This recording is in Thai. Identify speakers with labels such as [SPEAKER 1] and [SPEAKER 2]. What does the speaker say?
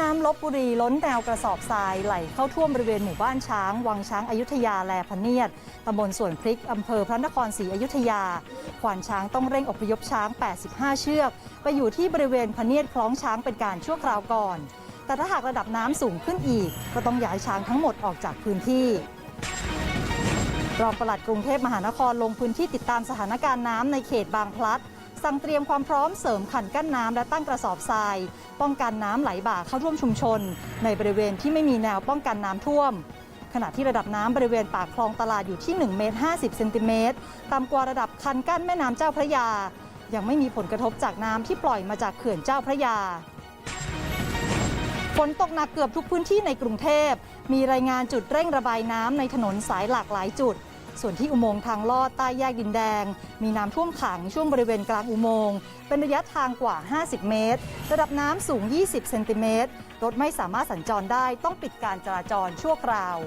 [SPEAKER 1] น้ำลบบุรีล้นแนวกระสอบทรายไหลเข้าท่วมบริเวณหมู่บ้านช้าง วังช้างอายุทยาแลพเนียดตำบลสวนพริกอำเภอพระนครศรีอยุธยาควานช้างต้องเร่งอพยพช้าง 85 เชือก ไปอยู่ที่บริเวณพเนียดคล้องช้างเป็นการชั่วคราวก่อน แต่ถ้าหากระดับน้ำสูงขึ้นอีก ก็ต้องย้ายช้างทั้งหมดออกจากพื้นที่รองปลัดกรุงเทพมหานครลงพื้นที่ติดตามสถานการณ์น้ำในเขตบางพลัด สั่งเตรียมความพร้อมเสริมขันกั้นน้ำและตั้งกระสอบทราย ป้องกันน้ำไหลบ่าเข้าท่วมชุมชน ในบริเวณที่ไม่มีแนวป้องกันน้ำท่วม ขณะที่ระดับน้ำบริเวณปากคลองตลาดอยู่ที่1เมตร50เซนติเมตรต่ำกว่าระดับคันกั้นแม่น้ำเจ้าพระยา ยังไม่มีผลกระทบจากน้ำที่ปล่อยมาจากเขื่อนเจ้าพระยาฝนตกหนักเกือบทุกพื้นที่ในกรุงเทพ มีรายงานจุดเร่งระบายน้ำในถนนสายหลากหลายจุด ส่วนที่อุโมงค์ทางลอดใต้แยกดินแดง มีน้ำท่วมขังช่วงบริเวณกลางอุโมงค์เป็นระยะทางกว่า 50 เมตร ระดับน้ำสูง 20 เซนติเมตร รถไม่สามารถสัญจรได้ต้องปิดการจราจรชั่วคราว